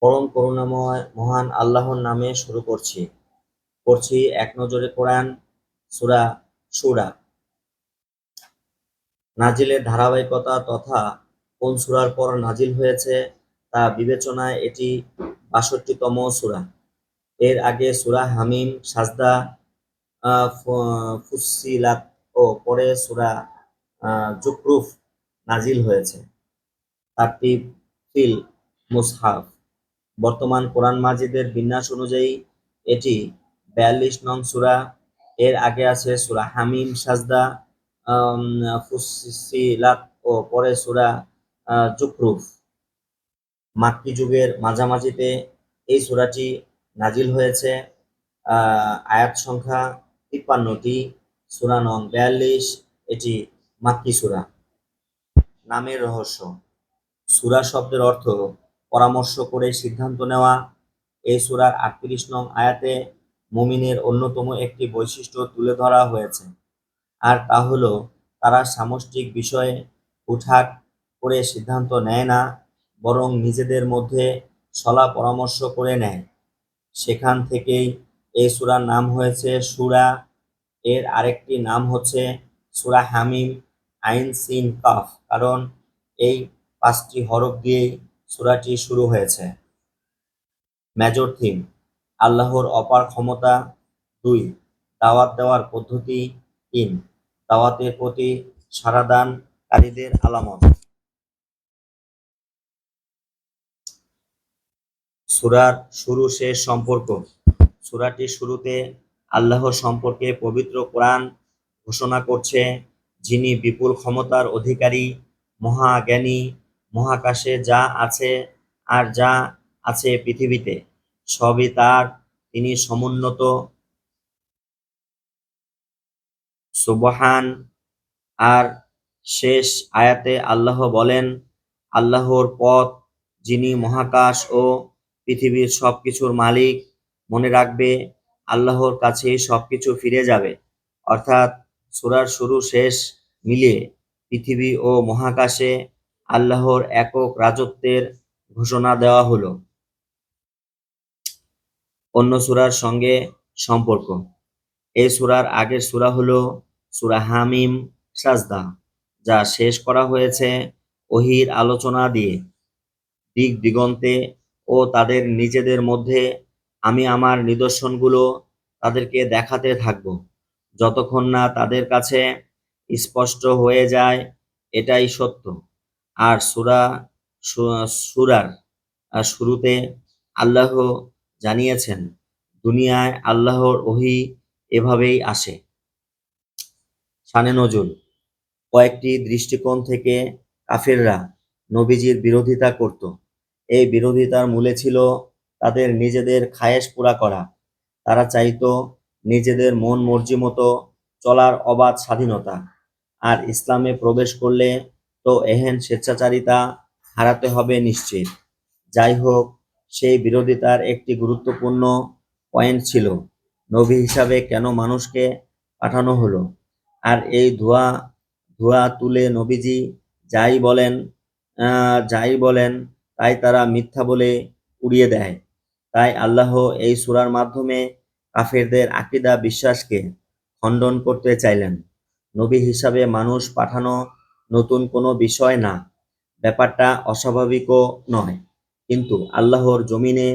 পরম করুণাময় মহান আল্লাহর নামে শুরু করছি। পড়ছি এক নজরে কোরআন সুরা সুরা নাজিলের ধারাবাহিকতা তথা কোন সূরার পর নাজিল হয়েছে তা বিবেচনায় এটি বাষট্টিতম সুরা। এর আগে সুরা হামিম সাজদা আহ, ফু- ফুssiলাত ও পরে সুরা জুকরুফ নাজিল হয়েছে। ফিল মুসহাফ। বর্তমান কোরআন মাজিদের বিন্যাস অনুযায়ী এটি বিয়াল্লিশ নং সূরা। এর আগে আছে সূরা হামিম, সাজদা ফুssiলাত ও পরে সূরা জুকরুফ মাক্কি যুগের মাঝামাঝিতে এই সূরাটি নাজিল হয়েছে আয়াত সংখ্যা তিপ্পান্নটি, সূরা নং বিয়াল্লিশ, এটি মাক্কি সূরা। নামের রহস্য। সূরা শব্দের অর্থ পরামর্শ করে সিদ্ধান্ত নেওয়া। এই সূরার আটত্রিশ নং আয়াতে মুমিনের অন্যতম একটি বৈশিষ্ট্য তুলে ধরা হয়েছে। আর তা হলো, তারা সামষ্টিক বিষয়ে হুটহাট করে সিদ্ধান্ত নেয় না, বরং নিজেদের মধ্যে সলা পরামর্শ করে নেয়। সেখান থেকেই এই সূরার নাম হয়েছে সূরা। এর আরেকটি নাম হচ্ছে সূরা হামিম আইন সিন কাফ, কারণ এই পাঁচটি হরফ দিয়েই সূরাটি শুরু হয়েছে। মেজর থিম, আল্লাহর অপার ক্ষমতা। দুই, দাওয়াত দেওয়ার পদ্ধতি। তিন, দাওয়াতের প্রতি সাড়াদানকারীদের আলামত। সূরার শুরু শেষ সম্পর্ক। সুরাটি শুরুতে আল্লাহ সম্পর্কে পবিত্র কোরআন ঘোষণা করছে, যিনি বিপুল ক্ষমতার অধিকারী, মহাজ্ঞানী মহাকাশে যা আছে আর যা আছে পৃথিবীতে, সবই তার। তিনি সমুন্নত। সুবহান। আর শেষ আয়াতে আল্লাহ বলেন, আল্লাহর পথ, যিনি মহাকাশ ও পৃথিবীর সবকিছুর মালিক, মনে রাখবে আল্লাহর কাছেই সবকিছু ফিরে যাবে। অর্থাৎ সুরার শুরু শেষ মিলিয়ে পৃথিবী ও মহাকাশে আল্লাহর একক রাজত্বের ঘোষণা দেওয়া হলো। অন্য সূরার সঙ্গে সম্পর্ক। এই সূরার আগের সূরা হলো সুরা হামিম সাজদা, যা শেষ করা হয়েছে ওহির আলোচনা দিয়ে। দিক দিগন্তে ও তাদের নিজেদের মধ্যে আমি আমার নিদর্শনগুলো তাদেরকে দেখাতে থাকব। যতক্ষণ না তাদের কাছে স্পষ্ট হয়ে যায়, এটাই সত্য। আর সুরা সূরার শুরুতে আল্লাহ জানিয়েছেন, দুনিয়ায় আল্লাহর ওহী এভাবেই আসে। সানে নজুল, কয়েকটি দৃষ্টিকোণ থেকে কাফেররা নবীজির বিরোধিতা করত। এই বিরোধিতার মূলে ছিল তাদের নিজেদের খায়েশ পুরা করা। তারা চাইতো নিজেদের মন মর্জি মতো চলার অবাধ স্বাধীনতা। আর ইসলামে প্রবেশ করলে তো এহেন স্বেচ্ছাচারিতা হারাতে হবে নিশ্চিত। যাই হোক, সেই বিরোধিতার একটি গুরুত্বপূর্ণ পয়েন্ট ছিল, নবী হিসাবে কেন মানুষকে পাঠানো হলো? আর এই ধোয়া ধোয়া তুলে নবীজি যাই বলেন যাই বলেন, তাই তারা মিথ্যা বলে উড়িয়ে দেয়। তাই আল্লাহ এই সূরার মাধ্যমে কাফেরদের আকীদা, বিশ্বাসকে খণ্ডন করতে চাইলেন। নবী হিসাবে মানুষ পাঠানো নতুন কোনো বিষয় না। ব্যাপারটা অস্বাভাবিকও নয়। কিন্তু আল্লাহর জমিনে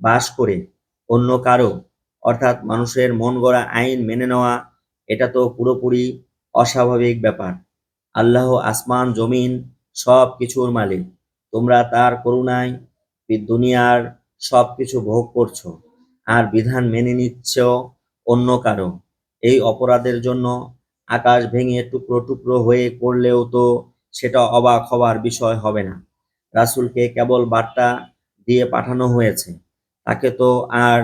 বাস করে অন্য কারও, অর্থাৎ মানুষের মন গড়া আইন মেনে নেওয়া, এটা তো পুরোপুরি অস্বাভাবিক ব্যাপার। আল্লাহ আসমান, জমিন সব কিছুর মালিক। তোমরা তার করুণায় দুনিয়ার সব কিছু ভোগ করছ। আর বিধান মেনে নিচ্ছ অন্য কারও। এই অপরাধের জন্য আকাশ ভেঙে টুকরো টুকরো হয়ে করলেও তো সেটা অবাক হবার বিষয় হবে না। রাসুলকে কেবল বার্তা দিয়ে পাঠানো হয়েছে। তাকে তো আর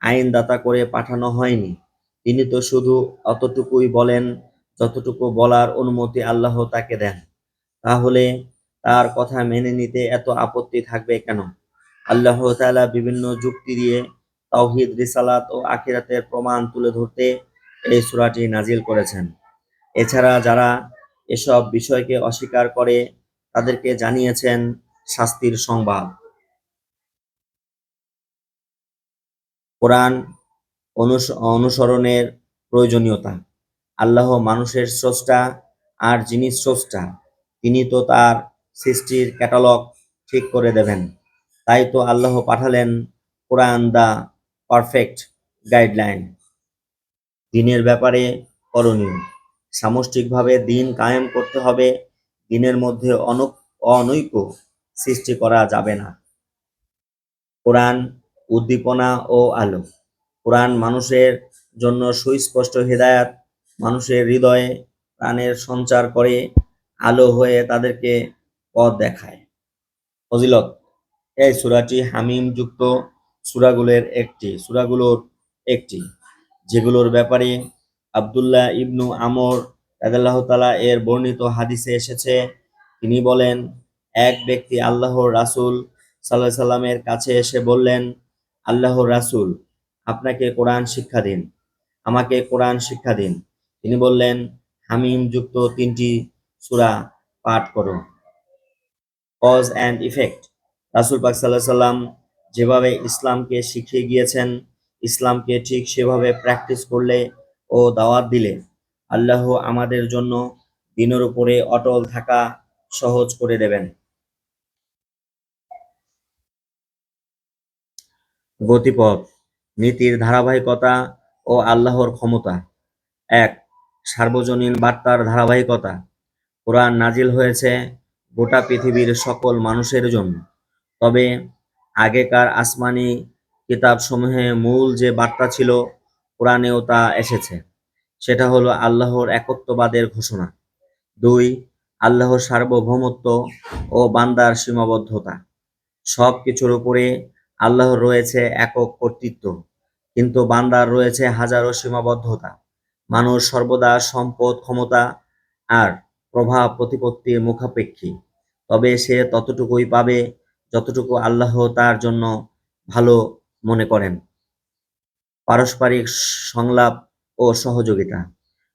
আইনদাতা করে পাঠানো হয়নি। তিনি তো শুধু অতটুকুই বলেন, যতটুকু বলার অনুমতি আল্লাহ তাকে দেন। তাহলে তার কথা মেনে নিতে এত আপত্তি থাকবে কেন? আল্লাহ তাআলা বিভিন্ন যুক্তি দিয়ে তাওহীদ, রিসালাত ও আখিরাতের প্রমাণ তুলে ধরতে এই সুরাটি নাজিল করেছেন। এছাড়া যারা এসব বিষয়কে অস্বীকার করে, তাদেরকে জানিয়েছেন শাস্তির সংবাদ। কোরআন অনুস- অনুসরণের প্রয়োজনীয়তা। আল্লাহ মানুষের স্রষ্টা আর যিনি স্রষ্টা, তিনি তো তার সৃষ্টির ক্যাটালগ ঠিক করে দেবেন। তাই তো আল্লাহ পাঠালেন কোরআন দা পারফেক্ট গাইডলাইন। দিনের ব্যাপারে করণীয়। সামষ্টিকভাবে দিন কায়েম করতে হবে। দিনের মধ্যে অনৈক অনৈক্য সৃষ্টি করা যাবে না। কোরআন উদ্দীপনা ও আলো। কোরআন মানুষের জন্য সুস্পষ্ট হেদায়াত। মানুষের হৃদয়ে প্রাণের সঞ্চার করে আলো হয়ে তাদেরকে পথ দেখায়। ফজিলত, এই সূরাটি হামিম যুক্ত সূরাগুলোর একটি সূরাগুলোর একটি, যেগুলোর ব্যাপারে আব্দুল্লাহ ইবনু আমর রাদিয়াল্লাহু তাআলা এর বর্ণিত হাদিসে এসেছে। তিনি বলেন, এক ব্যক্তি আল্লাহর রাসূল সাল্লাল্লাহু সাল্লামের কাছে এসে বললেন, আল্লাহর রাসূল, আপনাকে কোরআন শিক্ষা দিন, আমাকে কোরআন শিক্ষা দিন। তিনি বললেন, হামিম যুক্ত তিনটি সুরা পাঠ করো। কজ অ্যান্ড ইফেক্ট রাসূল পাক সাল্লাল্লাহু সাল্লাম যেভাবে ইসলামকে শিখিয়ে গিয়েছেন, ইসলামকে ঠিক সেভাবে প্র্যাকটিস করলে ও দাওয়াত দিলে। আল্লাহ আমাদের জন্য দিনের উপরে অটল থাকা সহজ করে দেবেন। গতিপথ, নীতির ধারাবাহিকতা ও আল্লাহর ক্ষমতা। এক, সার্বজনীন বার্তার ধারাবাহিকতা। কোরআন নাজিল হয়েছে গোটা পৃথিবীর সকল মানুষের জন্য। তবে আগেকার আসমানি কিতাবসমূহে মূল যে বার্তা ছিল কোরআনেও তা এসেছে। সেটা হলো আল্লাহর একত্ববাদের ঘোষণা। দুই, আল্লাহর সার্বভৌমত্ব ও বান্দার সীমাবদ্ধতা। সব কিছুর উপরে আল্লাহর রয়েছে একক কর্তৃত্ব, কিন্তু বান্দার রয়েছে হাজারো সীমাবদ্ধতা। মানুষ সর্বদা সম্পদ, ক্ষমতা আর প্রভাব প্রতিপত্তির মুখাপেক্ষী। তবে সে ততটুকুই পাবে যতটুকু আল্লাহ তার জন্য ভালো মনে করেন। পারস্পরিক সংলাপ ও সহযোগিতা।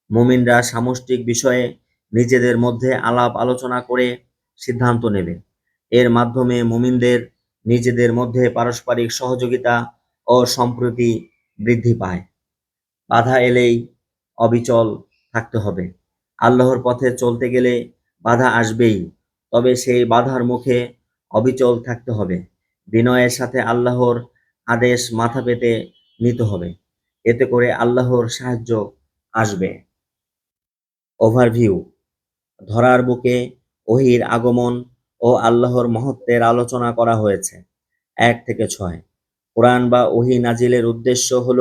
মুমিনরা সামষ্টিক বিষয়ে নিজেদের মধ্যে আলাপ আলোচনা করে সিদ্ধান্ত নেবে। এর মাধ্যমে মুমিনদের নিজেদের মধ্যে পারস্পরিক সহযোগিতা ও সম্প্রীতি বৃদ্ধি পায়। বাধা এলেই অবিচল থাকতে হবে। আল্লাহর পথে চলতে গেলে বাধা আসবেই, তবে সেই বাধার মুখে অবিচল থাকতে হবে। বিনয়ের সাথে আল্লাহর আদেশ মাথা পেতে নিতে হবে। এতে করে আল্লাহর সাহায্য আসবে। ওভারভিউ ধরার বুকে ওহির আগমন ও আল্লাহর মহত্বের আলোচনা করা হয়েছে। এক থেকে ছয়। কোরআন বা ওহি নাজিলের উদ্দেশ্য হল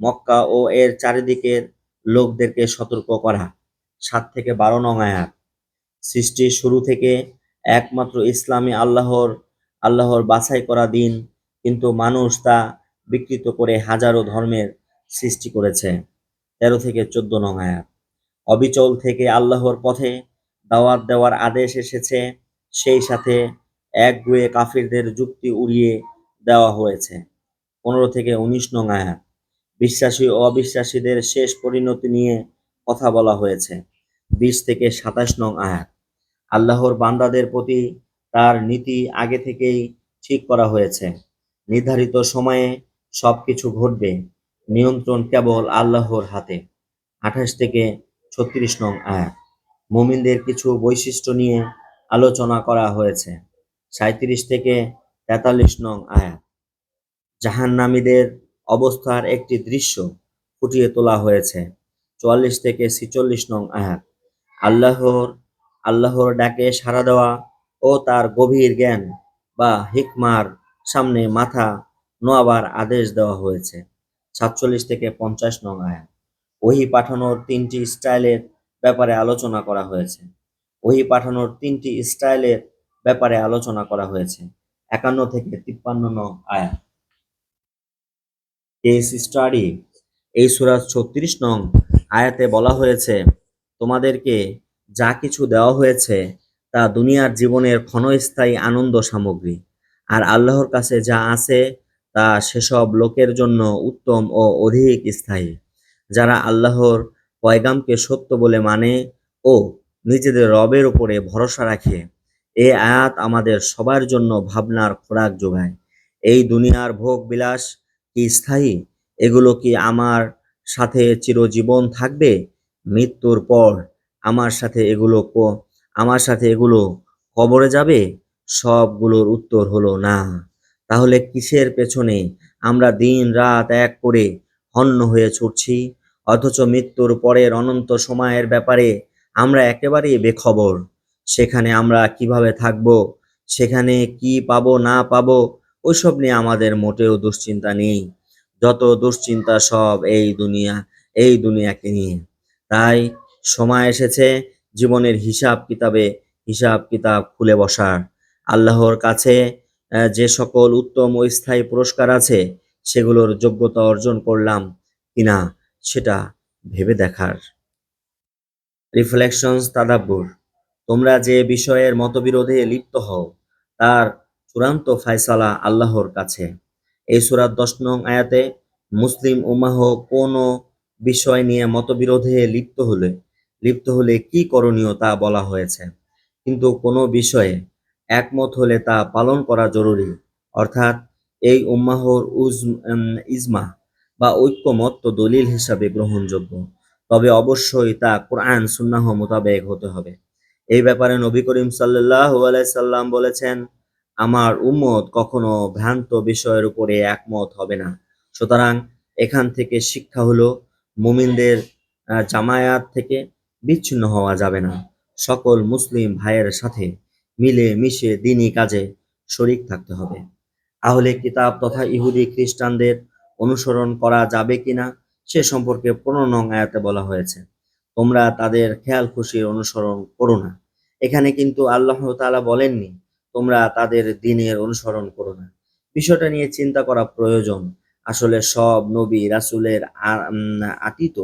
মক্কা ও এর চারিদিকের লোকদেরকে সতর্ক করা। সাত থেকে বারো নং আয়াত। সৃষ্টির শুরু থেকে একমাত্র ইসলামী আল্লাহর আল্লাহর বাছাই করা দিন, কিন্তু মানুষ তা বিকৃত করে হাজারো ধর্মের সৃষ্টি করেছে। তেরো থেকে চোদ্দ নং আয়াত। অবিচল থেকে আল্লাহর পথে দাওয়াত দেওয়ার আদেশ এসেছে, সেই সাথে একগুয়ে কাফিরদের যুক্তি উড়িয়ে দেওয়া হয়েছে। পনেরো থেকে উনিশ নং আয়াত। বিশ্বাসী ও অবিশ্বাসীদের শেষ পরিণতি নিয়ে কথা বলা হয়েছে। বিশ থেকে সাতাশ নং আয়াত। আল্লাহর বান্দাদের প্রতি তার নীতি আগে থেকেই ঠিক করা হয়েছে। নির্ধারিত সময়ে সবকিছু ঘটবে নিয়ন্ত্রণ কেবল আল্লাহর হাতে। আঠাশ থেকে ছত্রিশ নং আয়াত। মুমিনদের কিছু বৈশিষ্ট্য নিয়ে আলোচনা করা হয়েছে। সাঁত্রিশ থেকে তেতাল্লিশ নং আয়াত। জাহান্নামীদের অবস্থার একটি দৃশ্য ফুটিয়ে তোলা হয়েছে। চুয়াল্লিশ থেকে ছিচল্লিশ নং আয়াত। আল্লাহর আল্লাহর ডাকে সাড়া দেওয়া ও তার গভীর জ্ঞান বা হিকমার সামনে মাথা নোয়াবার আদেশ দেওয়া হয়েছে। সাতচল্লিশ থেকে পঞ্চাশ নং আয়াত। ওহি পাঠানোর তিনটি স্টাইলের ব্যাপারে আলোচনা করা হয়েছে। ওহি পাঠানোর তিনটি স্টাইলের ব্যাপারে আলোচনা করা হয়েছে। একান্ন থেকে তিপ্পান্ন নং আয়াত। Case study. এই সুরাজ ছত্রিশ নং আয়াতে বলা হয়েছে, তোমাদেরকে যা কিছু দেওয়া হয়েছে তা দুনিয়ার জীবনের ক্ষণস্থায়ী আনন্দ সামগ্রী। আর আল্লাহর কাছে যা আছে তা সেসব লোকের জন্য উত্তম ও অধিক স্থায়ী, যারা আল্লাহর পয়গামকে সত্য বলে মানে ও নিজেদের রবের উপরে ভরসা রাখে। এ আয়াত আমাদের সবার জন্য ভাবনার খোরাক যোগায়। এই দুনিয়ার ভোগ বিলাস কি স্থায়ী? এগুলো কি আমার সাথে চিরজীবন থাকবে? মৃত্যুর পর আমার সাথে এগুলো আমার সাথে এগুলো কবরে যাবে? সবগুলোর উত্তর হলো না। তাহলে কিসের পেছনে আমরা দিন রাত এক করে হন্য হয়ে ছুটছি? অথচ মৃত্যুর পরের অনন্ত সময়ের ব্যাপারে আমরা একেবারেই বেখবর। সেখানে আমরা কীভাবে থাকব? সেখানে কি পাবো, না পাবো, ওইসব নিয়ে আমাদের মোটেও দুশ্চিন্তা নেই। যত দুশ্চিন্তা সব এই দুনিয়া, এই দুনিয়াকে নিয়ে। তাই সময় এসেছে জীবনের হিসাব কিতাবে হিসাব কিতাব খুলে বসার। আল্লাহর কাছে যে সকল উত্তম ও স্থায়ী পুরস্কার আছে, সেগুলোর যোগ্যতা অর্জন করলাম কিনা সেটা ভেবে দেখার। রিফ্লেকশনস তাদাব্বুর। তোমরা যে বিষয়ের মতবিরোধে লিপ্ত হও, তার চূড়ান্ত ফায়সালা আল্লাহর কাছে। এই সুরাত দশ নং আয়াতে, মুসলিম উমাহ কোনো বিষয় নিয়ে মতবিরোধে লিপ্ত হলে লিপ্ত হলে কি করণীয় তা বলা হয়েছে। কিন্তু কোনো বিষয়ে একমত হলে তা পালন করা জরুরি। অর্থাৎ এই উম্মাহর উজ ইজমা বা ঐক্যমত তো দলিল হিসাবে গ্রহণযোগ্য। তবে অবশ্যই তা কোরআন, সুন্নাহ মোতাবেক হতে হবে। এই ব্যাপারে নবী করিম সাল্লাহ সাল্লাম বলেছেন, আমার উম্মত কখনো ভ্রান্ত বিষয়ের উপরে একমত হবে না। সুতরাং এখান থেকে শিক্ষা হলো, মুমিনদের জামায়াত থেকে বিচ্ছিন্ন হওয়া যাবে না। সকল মুসলিম ভাইয়ের সাথে মিলে মিশে দিনই কাজে শরিক থাকতে হবে। আহলে কিতাব তথা ইহুদি খ্রিস্টানদের অনুসরণ করা যাবে কিনা সে সম্পর্কে পনেরো নং আয়াতে বলা হয়েছে। তোমরা তাদের খেয়াল খুশির অনুসরণ করো না। এখানে কিন্তু আল্লাহ তাআলা বলেননি, তোমরা তাদের দিনের অনুসরণ করো না। বিষয়টা নিয়ে চিন্তা করা প্রয়োজন। আসলে সব নবী রাসুলের আতীত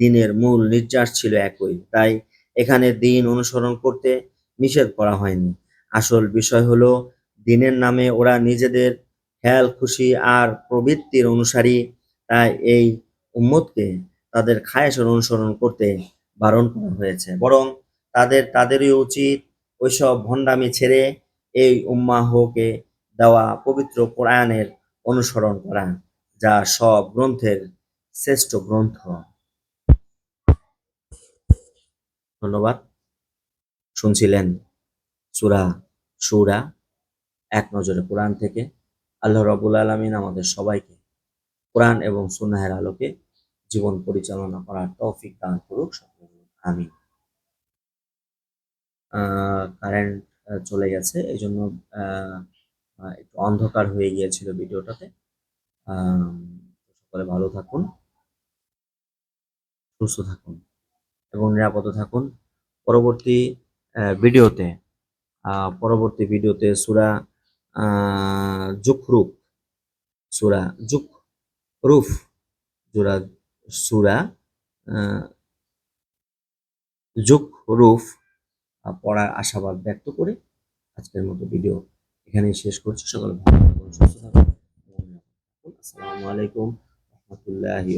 দিনের মূল নির্যাস ছিল একই। তাই এখানে দিন অনুসরণ করতে নিষেধ করা হয়নি। আসল বিষয় হলো, দিনের নামে ওরা নিজেদের খেয়াল, খুশি আর প্রবৃত্তির অনুসারী। তাই এই উম্মতকে তাদের খায়েশের অনুসরণ করতে বারণ করা হয়েছে। বরং তাদের, তাদেরই উচিত ওইসব ভণ্ডামি ছেড়ে এই উম্মাহকে দেওয়া পবিত্র কোরআনের অনুসরণ করা, যা সব গ্রন্থের শ্রেষ্ঠ গ্রন্থ। ধন্যবাদ। শুনছিলেন সুরা সুরা এক নজরে কোরআন থেকে। আল্লাহ রবুল আলমিন আমাদের সবাইকে কোরআন এবং সুন্নাহের আলোকে জীবন পরিচালনা করার তৌফিক দান করুক সকলে আমিন। কারেন্ট চলে গেছে এই জন্য একটু অন্ধকার হয়ে গিয়েছিল ভিডিওটাতে। আম, সকলে ভালো থাকুন সুস্থ থাকুন এবং নিরাপদ থাকুন। পরবর্তী ভিডিওতে পরবর্তী ভিডিওতে সুরা জুখরুফ সুরা জুক রুফ জোরা সুরা জুক রুফ পড়ার আশাবাদ ব্যক্ত করে আজকের মতো ভিডিও এখানেই শেষ করছি সকলে ভালো সুস্থ থাকুন। আসসালামু আলাইকুম, রহমতুল্লাহি